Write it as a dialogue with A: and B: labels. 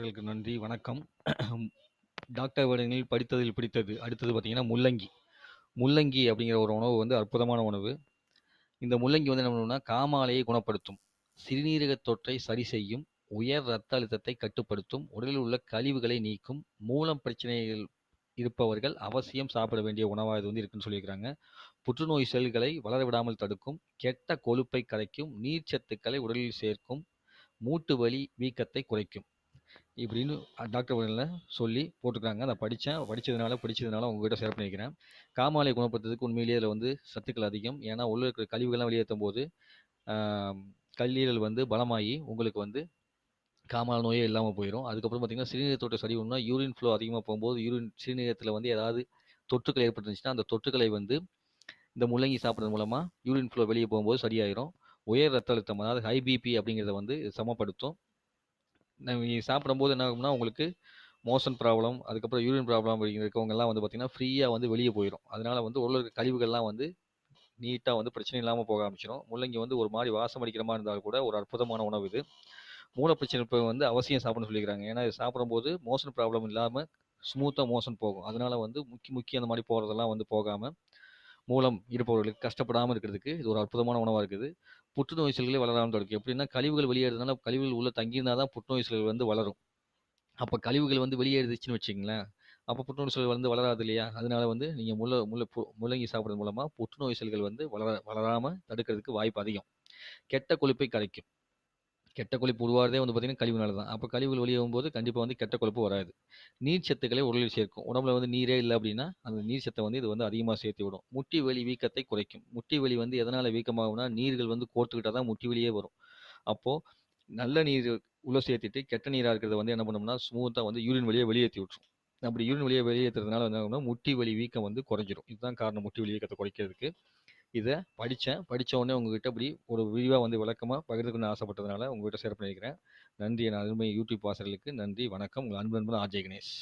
A: நேயர்களுக்கு நன்றி வணக்கம். டாக்டர் வேடங்களில் படித்ததில் பிடித்தது அடுத்தது பார்த்தீங்கன்னா முள்ளங்கி. முள்ளங்கி அப்படிங்கிற ஒரு உணவு வந்து அற்புதமான உணவு. இந்த முள்ளங்கி வந்து என்ன பண்ணணும்னா காமாலையை குணப்படுத்தும். சிறுநீரக தொற்றை சரி செய்யும் உயர் ரத்த அழுத்தத்தை கட்டுப்படுத்தும் உடலில் உள்ள கழிவுகளை நீக்கும் மூலம் பிரச்சனைகள் இருப்பவர்கள் அவசியம் சாப்பிட வேண்டிய உணவாக இது வந்து இருக்குன்னு சொல்லியிருக்கிறாங்க. புற்றுநோய் செல்களை வளர விடாமல் தடுக்கும் கெட்ட கொழுப்பை கரைக்கும் நீர்ச்சத்துக்களை உடலில் சேர்க்கும் மூட்டு வலி வீக்கத்தை குறைக்கும். இப்படின்னு டாக்டர் அவர்களில் சொல்லி போட்டிருக்காங்க. நான் படித்தேன் படித்ததுனால பிடிச்சதுனால உங்ககிட்ட ஷேர் பண்ணிக்கிறேன். காமாலை குணப்படுத்துறதுக்கு உண்மையிலேயே அதில் வந்து சத்துக்கள் அதிகம். ஏன்னா உள்ள இருக்கிற கழிவுகள்லாம் வெளியேற்றும் போது கல்லீரல் வந்து பலமாகி உங்களுக்கு வந்து காமாலை நோயே இல்லாமல் போயிடும் அதுக்கப்புறம் பார்த்தீங்கன்னா சிறுநீரகத்தோட சரி ஒன்றா யூரின் ஃப்ளோ அதிகமாக போகும்போது யூரின் சிறுநீரத்தில் வந்து ஏதாவது தொற்றுக்கள் ஏற்பட்டுருந்துச்சுன்னா அந்த தொற்றுக்களை வந்து இந்த முள்ளங்கி சாப்பிட்றது மூலமாக யூரின் ஃப்ளோ வெளியே போகும்போது சரியாயிரும். உயர் ரத்த அழுத்தம் அதாவது ஹை பிபி அப்படிங்கிறத வந்து சமப்படுத்தும். சாப்பிடும்போது என்ன ஆகும்னா உங்களுக்கு மோஷன் ப்ராப்ளம் அதுக்கப்புறம் யூரின் ப்ராப்ளம் இருக்கவங்கெல்லாம் வந்து பார்த்திங்கன்னா ஃப்ரீயாக வந்து வெளியே போயிடும் அதனால வந்து உள்ள இருக்க கழிவுகள்லாம் வந்து நீட்டாக வந்து பிரச்சனை இல்லாமல் போக ஆரம்பிச்சிடும் முள்ளங்கி வந்து ஒரு மாதிரி வாசம் அடிக்கிற மாதிரி இருந்தால் கூட ஒரு அற்புதமான உணவு இது. மூல பிரச்சனை இப்போ வந்து அவசியம் சாப்பிடணும்னு சொல்லிக்கிறாங்க. ஏன்னா இது சாப்பிடும்போது மோஷன் ப்ராப்ளம் இல்லாமல் ஸ்மூத்தாக மோஷன் போகும். அதனால வந்து முக்கி முக்கி அந்த மாதிரி போகிறதெல்லாம் வந்து போகாமல் மூலம் இருப்பவர்களுக்கு கஷ்டப்படாமல் இருக்கிறதுக்கு இது ஒரு அற்புதமான உணவாக இருக்குது. புற்றுநோய் செல்களை வளராமல் தடுக்கும். எப்படின்னா கழிவுகள் வெளியேறதுனால கழிவுகள் உள்ள தங்கியிருந்தால் தான் புற்றுநோய் செல்கள் வந்து வளரும். அப்போ கழிவுகள் வந்து வெளியேறுதுச்சுன்னு வச்சிங்களேன் அப்போ புற்றுநோய் செல்கள் வந்து வளராது இல்லையா? அதனால வந்து நீங்கள் முள்ள முள்ள பு- முள்ளங்கி சாப்பிட்றது மூலமாக புற்றுநோய் செல்கள் வந்து வளர வளராமல் தடுக்கிறதுக்கு வாய்ப்பு அதிகம். கெட்ட கொழுப்பை கரைக்கும். கெட்ட கொழுப்பு உருவாகிறதே வந்து பார்த்திங்கன்னா கழிவுனால தான். அப்போ கழிவுகள் வெளியாகும் போது கண்டிப்பாக வந்து கெட்ட கொழுப்பு வராது. நீர் சத்துக்களை உடலில் சேர்க்கும். உடம்புல வந்து நீரே இல்லை அப்படின்னா அந்த நீர் சத்தை வந்து இது வந்து அதிகமாக சேர்த்து விடும். முட்டி வலி வீக்கத்தை குறைக்கும். முட்டி வலி வந்து எதனால் வீக்கமாகும்னா நீர்கள் வந்து கோர்த்துக்கிட்டால் தான் முட்டி வலியே வரும். அப்போது நல்ல நீர் உள்ளே சேர்த்துட்டு கெட்ட நீராக இருக்கிறத வந்து என்ன பண்ணோம்னா ஸ்மூத்தாக வந்து யூரின் வழியை வெளியேற்றி விட்டுரும். அப்படி யூரின் வழியை வெளியேற்றுறதுனால என்ன ஆகும்னா முட்டி வலி வீக்கம் வந்து குறைஞ்சிரும். இதுதான் காரணம் முட்டி வலி வீக்கத்தை குறைக்கிறதுக்கு. இதை படித்தேன். படித்த உடனே உங்ககிட்ட இப்படி ஒரு விரிவாக வந்து விளக்கமாக பகிர்ந்துக்கணும்னு ஆசைப்பட்டதுனால உங்ககிட்ட ஷேர் பண்ணியிருக்கிறேன் நன்றி. என் அருமை யூடியூப் வாசர்களுக்கு நன்றி. வணக்கம். உங்கள் அன்பு நண்பன் ஆர்ஜே கணேஷ்